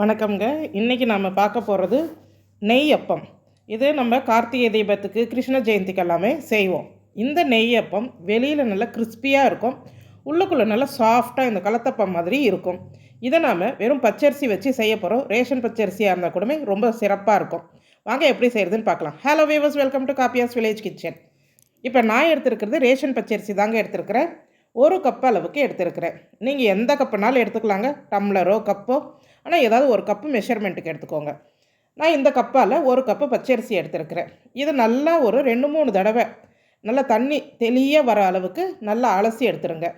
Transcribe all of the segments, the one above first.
வணக்கம்ங்க. இன்றைக்கி நாம் பார்க்க போகிறது நெய் அப்பம் இது நம்ம கார்த்திகை தீபத்துக்கு கிருஷ்ண ஜெயந்திக்கு எல்லாமே செய்வோம். இந்த நெய் அப்பம் வெளியில் நல்லா கிறிஸ்பியாக இருக்கும். உள்ளுக்குள்ளே நல்லா சாஃப்டாக இந்த கலத்தப்பம் மாதிரி இருக்கும். இதை நாம் வெறும் பச்சரிசி வச்சு செய்ய போகிறோம் ரேஷன் பச்சரிசியாக இருந்தால் கூடமே ரொம்ப சிறப்பாக இருக்கும். வாங்க எப்படி செய்கிறதுன்னு பார்க்கலாம். Hello viewers welcome to காப்பியாஸ் village kitchen இப்போ நான் எடுத்துருக்கிறது ரேஷன் பச்சரிசி தாங்க எடுத்துருக்கிறேன். ஒரு கப் அளவுக்கு எடுத்துருக்கிறேன். நீங்கள் எந்த கப்புனாலும் எடுத்துக்கலாங்க. டம்ளரோ கப்போ ஆனால் ஏதாவது ஒரு கப்பு மெஷர்மெண்ட்டுக்கு எடுத்துக்கோங்க. நான் இந்த கப்பால் ஒரு கப்பு பச்சரிசி எடுத்துருக்கிறேன். இது நல்லா ஒரு ரெண்டு மூணு தடவை நல்லா தண்ணி தெளிய வர அளவுக்கு நல்லா அலசி எடுத்துருங்க.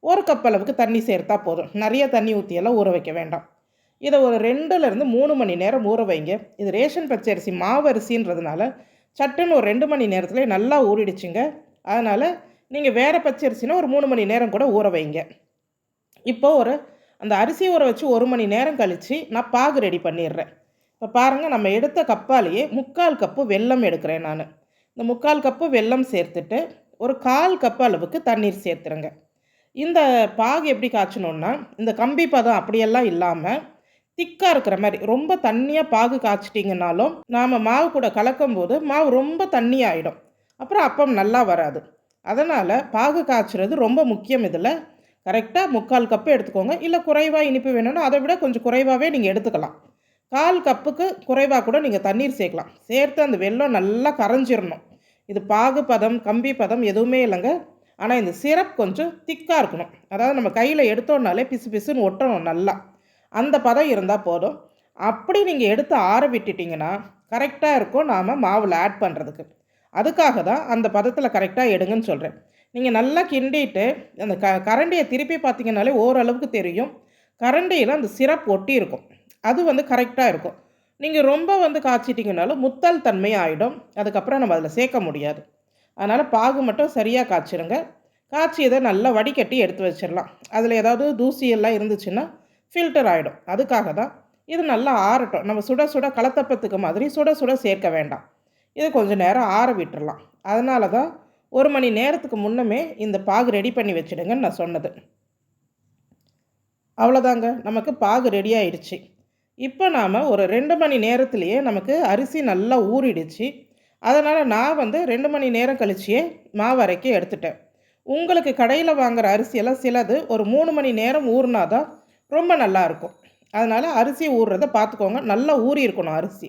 ஒரு கப் அளவுக்கு தண்ணி சேர்த்தா போதும். நிறைய தண்ணி ஊற்றியெல்லாம் ஊற வைக்க வேண்டாம். இதை ஒரு ரெண்டுலேருந்து மூணு மணி நேரம் ஊற வைங்க. இது ரேஷன் பச்சரிசி மாவரிசின்றதுனால சட்டுன்னு ஒரு ரெண்டு மணி நேரத்துலேயே நல்லா ஊறிடுச்சுங்க. அதனால் நீங்கள் வேறு பச்சரிசினா ஒரு மூணு மணி நேரம் கூட ஊற வைங்க. இப்போது ஒரு அந்த அரிசி ஊற வச்சு ஒரு மணி நேரம் கழித்து நான் பாகு ரெடி பண்ணிடுறேன். இப்போ பாருங்கள் நம்ம எடுத்த கப்பாலேயே முக்கால் கப்பு வெல்லம் எடுக்கிறேன் நான். இந்த முக்கால் கப்பு வெல்லம் சேர்த்துட்டு ஒரு கால் கப்பு அளவுக்கு தண்ணீர் சேர்த்துருங்க. இந்த பாகு எப்படி காய்ச்சணுன்னா இந்த கம்பி பதம் அப்படியெல்லாம் இல்லாமல் திக்காக இருக்கிற மாதிரி ரொம்ப தண்ணியாக பாகு காய்ச்சிட்டிங்கனாலும் நாம் மாவு கூட கலக்கும் போது மாவு ரொம்ப தண்ணியாகிடும் அப்புறம் அப்பம் நல்லா வராது. அதனால் பாகு காய்ச்சுறது ரொம்ப முக்கியம் இதில். கரெக்டாக முக்கால் கப்பு எடுத்துக்கோங்க. இல்லை குறைவாக இனிப்பு வேணும்னா அதை விட கொஞ்சம் குறைவாகவே நீங்கள் எடுத்துக்கலாம். கால் கப்புக்கு குறைவாக கூட நீங்கள் தண்ணீர் சேர்க்கலாம். சேர்த்து அந்த வெள்ளம் நல்லா கரைஞ்சிடணும் இது பாகு பதம் கம்பி பதம் எதுவுமே இல்லைங்க. ஆனால் இந்த சிரப் கொஞ்சம் திக்காக இருக்கணும். அதாவது நம்ம கையில் எடுத்தோன்னாலே பிசு பிசுன்னு ஒட்டணும் நல்லா. அந்த பதம் இருந்தால் போதும். அப்படி நீங்கள் எடுத்து ஆற விட்டுட்டிங்கன்னா கரெக்டாக இருக்கும். நாம் மாவில் ஆட் பண்ணுறதுக்கு அதுக்காக தான் அந்த பதத்தில் கரெக்டாக எடுங்கன்னு சொல்கிறேன் நீங்கள் நல்லா கிண்டிட்டு அந்த க கரண்டியை திருப்பி பார்த்தீங்கன்னாலே ஓரளவுக்கு தெரியும். கரண்டியில் அந்த சிரப் ஒட்டி இருக்கும். அது வந்து கரெக்டாக இருக்கும். நீங்கள் ரொம்ப வந்து காய்ச்சிட்டிங்கனாலும் முத்தல் தன்மை ஆகிடும் அதுக்கப்புறம் நம்ம அதில் சேர்க்க முடியாது. அதனால் பாகு மட்டும் சரியாக காய்ச்சிருங்க. காய்ச்சி இதை நல்லா வடிகட்டி எடுத்து வச்சிடலாம் அதில் ஏதாவது தூசியெல்லாம் இருந்துச்சுன்னா ஃபில்டர் ஆகிடும் அதுக்காக தான் இது நல்லா ஆறட்டும். நம்ம சுட சுட கலத்தப்பத்துக்கு மாதிரி சுட சுட சேர்க்க வேண்டாம். இது கொஞ்சம் நேரம் ஆற விட்டுறலாம். அதனால தான் ஒரு மணி நேரத்துக்கு முன்னமே இந்த பாகு ரெடி பண்ணி வச்சுடுங்கன்னு நான் சொன்னது. அவ்வளோதாங்க. நமக்கு பாகு ரெடி ஆயிடுச்சு. இப்போ நாம் ஒரு ரெண்டு மணி நேரத்துலேயே நமக்கு அரிசி நல்லா ஊறிடுச்சு. அதனால் நான் வந்து ரெண்டு மணி நேரம் கழிச்சியே மாவு அரைக்க எடுத்துட்டேன். உங்களுக்கு கடையில் வாங்குகிற அரிசியெல்லாம் சிலது ஒரு மூணு மணி நேரம் ஊறினா தான் ரொம்ப நல்லாயிருக்கும் அதனால் அரிசி ஊறுறதை பார்த்துக்கோங்க. நல்லா ஊறி இருக்கணும் அரிசி.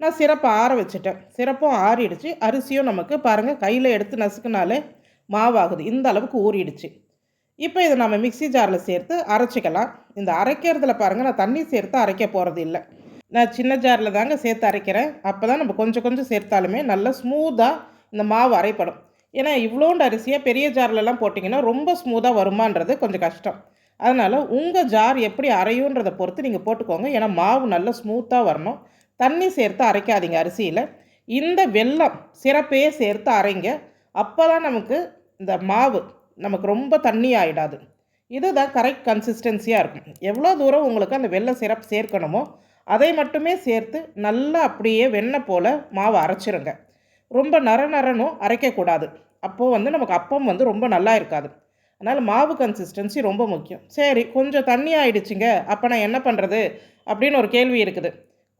நான் சிறப்பை ஆற வச்சுட்டேன். சிறப்பும் ஆறிடுச்சு. அரிசியும் நமக்கு பாருங்கள் கையில் எடுத்து நசுக்குனாலே மாவாகுது. இந்த அளவுக்கு ஊறிடுச்சு. இப்போ இதை நம்ம மிக்சி ஜாரில் சேர்த்து அரைச்சிக்கலாம். இந்த அரைக்கிறதுல பாருங்கள் நான் தண்ணி சேர்த்து அரைக்க போகிறது இல்லை. நான் சின்ன ஜாரில் தாங்க சேர்த்து அரைக்கிறேன். அப்போ தான் நம்ம கொஞ்சம் கொஞ்சம் சேர்த்தாலுமே நல்லா ஸ்மூத்தாக இந்த மாவு அரைப்படும். ஏன்னா இவ்வளோண்டு அரிசியாக பெரிய ஜார்லலாம் போட்டிங்கன்னா ரொம்ப ஸ்மூத்தாக வருமானது கொஞ்சம் கஷ்டம். அதனால் உங்கள் ஜார் எப்படி அரையுன்றதை பொறுத்து நீங்கள் போட்டுக்கோங்க. ஏன்னா மாவு நல்லா ஸ்மூத்தாக வரணும். தண்ணி சேர்த்து அரைக்காதீங்க அரிசியில். இந்த வெல்லம் சிறப்பையே சேர்த்து அரைங்க. அப்போ தான் நமக்கு இந்த மாவு நமக்கு ரொம்ப தண்ணி ஆகிடாது இதுதான் கரெக்ட் கன்சிஸ்டன்சியாக இருக்கும். எவ்வளோ தூரம் உங்களுக்கு அந்த வெள்ளை சிரப் சேர்க்கணுமோ அதை மட்டுமே சேர்த்து நல்லா அப்படியே வெண்ணெய் போல் மாவு அரைச்சிருங்க. ரொம்ப நர நரனும் அரைக்கக்கூடாது. அப்போது வந்து நமக்கு அப்பம் வந்து ரொம்ப நல்லா இருக்காது. அதனால் மாவு கன்சிஸ்டன்சி ரொம்ப முக்கியம். சரி கொஞ்சம் தண்ணி ஆயிடுச்சுங்க. அப்போ நான் என்ன பண்ணுறது அப்படின்னு ஒரு கேள்வி இருக்குது.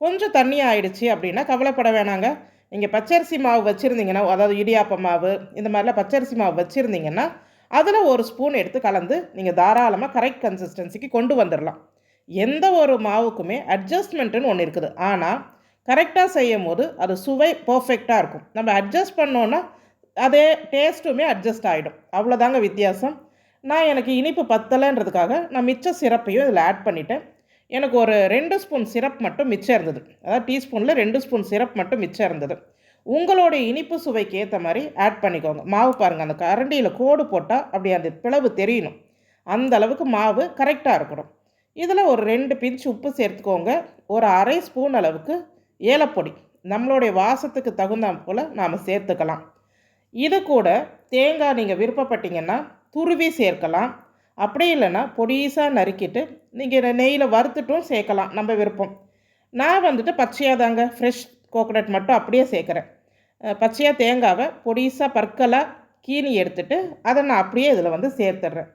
கொஞ்சம் தண்ணி ஆயிடுச்சு அப்படின்னா கவலைப்பட வேணாங்க. நீங்கள் பச்சரிசி மாவு வச்சுருந்தீங்கன்னா அதாவது இடியாப்ப மாவு இந்த மாதிரிலாம் பச்சரிசி மாவு வச்சுருந்தீங்கன்னா அதில் ஒரு ஸ்பூன் எடுத்து கலந்து நீங்கள் தாராளமாக கரெக்ட் கன்சிஸ்டன்சிக்கு கொண்டு வந்துடலாம் எந்த ஒரு மாவுக்குமே அட்ஜஸ்ட்மெண்ட்டுன்னு ஒன்று இருக்குது. ஆனால் கரெக்டாக செய்யும் போது அது சுவை பர்ஃபெக்டாக இருக்கும். நம்ம அட்ஜஸ்ட் பண்ணோன்னா அதே டேஸ்ட்டுமே அட்ஜஸ்ட் ஆகிடும் அவ்வளோதாங்க வித்தியாசம். நான் எனக்கு இனிப்பு பத்தலைன்றதுக்காக நான் மிச்ச சிறப்பையும் இதில் ஆட் பண்ணிவிட்டேன் எனக்கு ஒரு ரெண்டு ஸ்பூன் சிரப் மட்டும் மிச்சம் இருந்தது. அதாவது டீஸ்பூனில் ரெண்டு ஸ்பூன் சிரப் மட்டும் மிச்சம் இருந்தது. உங்களுடைய இனிப்பு சுவைக்கு ஏற்ற மாதிரி ஆட் பண்ணிக்கோங்க. மாவு பாருங்கள் அந்த கரண்டியில் கோடு போட்டால் அப்படி அந்த பிளவு தெரியணும் அந்த அளவுக்கு மாவு கரெக்டாக இருக்கணும். இதில் ஒரு ரெண்டு பிஞ்ச் உப்பு சேர்த்துக்கோங்க. ஒரு அரை ஸ்பூன் அளவுக்கு ஏலப்பொடி. நம்மளுடைய வாசத்துக்கு தகுந்த போல் நாம் சேர்த்துக்கலாம். இது கூட தேங்காய் நீங்கள் விருப்பப்பட்டீங்கன்னா துருவி சேர்க்கலாம். அப்படி இல்லைன்னா பொடிசாக நறுக்கிட்டு நீங்கள் நெய்யில் வறுத்துட்டும் சேர்க்கலாம் நம்ம விருப்பம். நான் வந்துட்டு பச்சையாக தாங்க ஃப்ரெஷ் கோகோனட் மட்டும் அப்படியே சேர்க்குறேன். பச்சையாக தேங்காவை பொடிசாக பற்களாக கீனி எடுத்துட்டு அதை நான் அப்படியே இதில் வந்து சேர்த்துட்றேன்.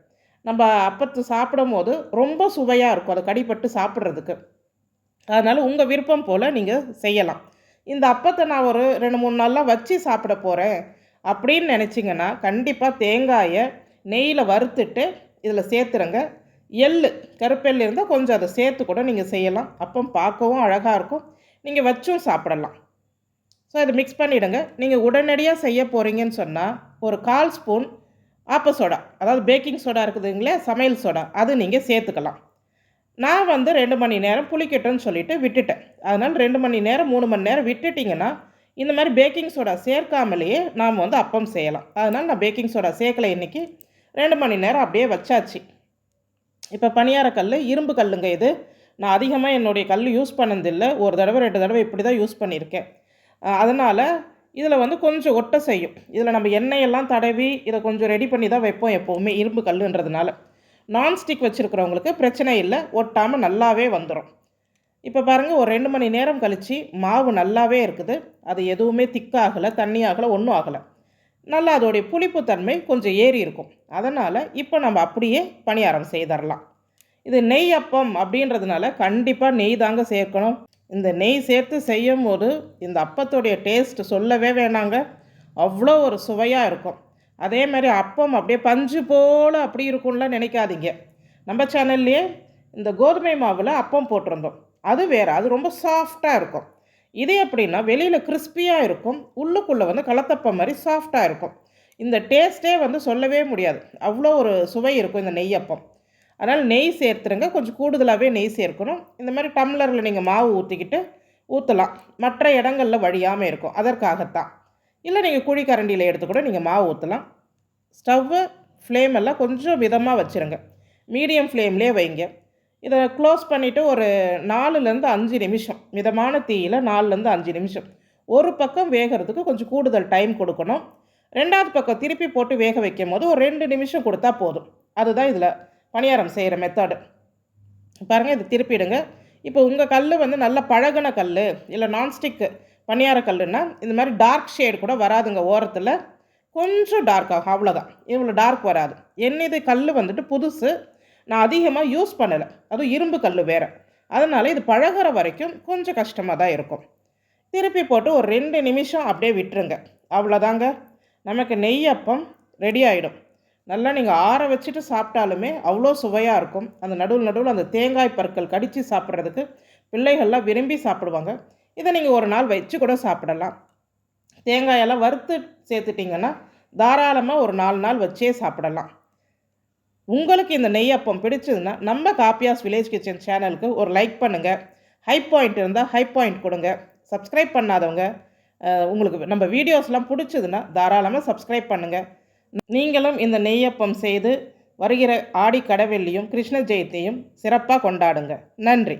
நம்ம அப்பத்து சாப்பிடும் போது ரொம்ப சுவையாக இருக்கும் அதை கடிப்பட்டு சாப்பிட்றதுக்கு. அதனால் உங்கள் விருப்பம் போல் நீங்கள் செய்யலாம். இந்த அப்பத்தை நான் ஒரு ரெண்டு மூணு நாளெலாம் வச்சு சாப்பிட போகிறேன் அப்படின்னு நினச்சிங்கன்னா கண்டிப்பாக தேங்காயை நெய்யில் வறுத்துட்டு இதில் சேர்த்துருங்க. எள்ளு கருப்பெல் இருந்தால் கொஞ்சம் அதை சேர்த்து கூட நீங்கள் செய்யலாம். அப்பம் பார்க்கவும் அழகாக இருக்கும். நீங்கள் வச்சும் சாப்பிடலாம். ஸோ இதை மிக்ஸ் பண்ணிவிடுங்க நீங்கள் உடனடியாக செய்ய போகிறீங்கன்னு சொன்னால் ஒரு கால் ஸ்பூன் ஆப்ப சோடா அதாவது பேக்கிங் சோடா இருக்குதுங்களே சமையல் சோடா அது நீங்கள் சேர்த்துக்கலாம். நான் வந்து ரெண்டு மணி நேரம் புளிக்கட்டும்னு சொல்லிட்டு விட்டுட்டேன். அதனால் ரெண்டு மணி நேரம் மூணு மணி நேரம் விட்டுட்டிங்கன்னா இந்த மாதிரி பேக்கிங் சோடா சேர்க்காமலேயே நாம் வந்து அப்பம் செய்யலாம். அதனால் நான் பேக்கிங் சோடா சேர்க்கலை இன்றைக்கி ரெண்டு மணி நேரம் அப்படியே வச்சாச்சு. இப்போ பணியார கல் இரும்பு கல்லுங்க இது. நான் அதிகமாக என்னுடைய கல் யூஸ் பண்ணதில்லை. ஒரு தடவை ரெண்டு தடவை இப்படி தான் யூஸ் பண்ணியிருக்கேன். அதனால் இதில் வந்து கொஞ்சம் ஒட்ட செய்யும். இதில் நம்ம எண்ணெயெல்லாம் தடவி இதை கொஞ்சம் ரெடி பண்ணி தான் வைப்போம் எப்போவுமே இரும்பு கல்லுன்றதுனால. நான்ஸ்டிக் வச்சுருக்கிறவங்களுக்கு பிரச்சனை இல்லை. ஒட்டாமல் நல்லாவே வந்துடும் இப்போ பாருங்கள் ஒரு ரெண்டு மணி நேரம் கழித்து மாவு நல்லாவே இருக்குது. அது எதுவுமே திக்காகலை தண்ணி ஆகலை ஒன்றும் ஆகலை. நல்லா அதோடைய புளிப்புத்தன்மை கொஞ்சம் ஏறி இருக்கும். அதனால் இப்போ நம்ம அப்படியே பணியாரம் செய்தரலாம். இது நெய் அப்பம் அப்படின்றதுனால கண்டிப்பாக நெய் தாங்க சேர்க்கணும். இந்த நெய் சேர்த்து செய்யும் போது இந்த அப்பத்தோடைய டேஸ்ட் சொல்லவே வேணாங்க. அவ்வளோ ஒரு சுவையாக இருக்கும். அதே மாதிரி அப்பம் அப்படியே பஞ்சு போல் அப்படி இருக்கும்ல நினைக்காதீங்க. நம்ம சேனல்லையே இந்த கோதுமை மாவில் அப்பம் போட்டிருந்தோம். அது வேறு அது ரொம்ப சாஃப்டாக இருக்கும். இது எப்படின்னா வெளியில் கிறிஸ்பியாக இருக்கும் உள்ளுக்குள்ளே வந்து கலத்தப்பம் மாதிரி சாஃப்டாக இருக்கும். இந்த டேஸ்ட்டே வந்து சொல்லவே முடியாது. அவ்வளோ ஒரு சுவை இருக்கும் இந்த நெய்யப்பம் அதனால் நெய் சேர்த்துருங்க. கொஞ்சம் கூடுதலாகவே நெய் சேர்க்கணும். இந்த மாதிரி டம்ளரில் நீங்கள் மாவு ஊற்றிக்கிட்டு ஊற்றலாம் மற்ற இடங்களில் வழியாமல் இருக்கும். அதற்காகத்தான். இல்லை நீங்கள் குழி கரண்டியில் எடுத்து கூட நீங்கள் மாவு ஊற்றலாம் ஸ்டவ்வு ஃப்ளேம் எல்லாம் கொஞ்சம் விதமாக வச்சுருங்க. மீடியம் ஃப்ளேம்லேயே வைங்க. இதை க்ளோஸ் பண்ணிவிட்டு ஒரு நாலுலேருந்து அஞ்சு நிமிஷம். மிதமான தீயில் நாலுலேருந்து அஞ்சு நிமிஷம். ஒரு பக்கம் வேகிறதுக்கு கொஞ்சம் கூடுதல் டைம் கொடுக்கணும். ரெண்டாவது பக்கம் திருப்பி போட்டு வேக வைக்கும் போது ஒரு ரெண்டு நிமிஷம் கொடுத்தா போதும். அதுதான் இதில் பணியாரம் செய்கிற மெத்தடு பாருங்கள் இது திருப்பிடுங்க. இப்போ உங்கள் கல் வந்து நல்ல பழகின கல் இல்லை நான்ஸ்டிக்கு பணியார கல்லுன்னா இந்த மாதிரி டார்க் ஷேடு கூட வராதுங்க ஓரத்தில். கொஞ்சம் டார்க் ஆகும் அவ்வளோதான் இவ்வளோ டார்க் வராது. என்னது கல் வந்துட்டு புதுசு நான் அதிகமாக யூஸ் பண்ணலை. அதுவும் இரும்பு கல் வேறு. அதனால் இது பழகிற வரைக்கும் கொஞ்சம் கஷ்டமாக தான் இருக்கும். திருப்பி போட்டு ஒரு ரெண்டு நிமிஷம் அப்படியே விட்டுருங்க. அவ்வளோதாங்க. நமக்கு நெய் அப்பம் ரெடி ஆகிடும் நல்லா நீங்கள் ஆற வச்சுட்டு சாப்பிட்டாலுமே அவ்வளோ சுவையாக இருக்கும். அந்த நடுவில் நடுவில் அந்த தேங்காய் பற்கள் கடித்து சாப்பிட்றதுக்கு பிள்ளைகள்லாம் விரும்பி சாப்பிடுவாங்க. இதை நீங்கள் ஒரு நாள் வச்சு கூட சாப்பிடலாம். தேங்காயெல்லாம் வறுத்து சேர்த்துட்டிங்கன்னா தாராளமாக ஒரு நாலு நாள் வச்சே சாப்பிடலாம். உங்களுக்கு இந்த நெய்யப்பம் பிடிச்சதுன்னா நம்ம காப்பியாஸ் வில்லேஜ் கிச்சன் சேனலுக்கு ஒரு லைக் பண்ணுங்கள் ஹை பாயிண்ட் இருந்தால் ஹை பாயிண்ட் கொடுங்க. சப்ஸ்கிரைப் பண்ணாதவங்க உங்களுக்கு நம்ம வீடியோஸ்லாம் பிடிச்சதுன்னா தாராளமாக சப்ஸ்கிரைப் பண்ணுங்கள் நீங்களும் இந்த நெய்யப்பம் செய்து வருகிற ஆடி கடவெள்ளியும் கிருஷ்ண ஜெயந்தியும் சிறப்பாக கொண்டாடுங்க. நன்றி.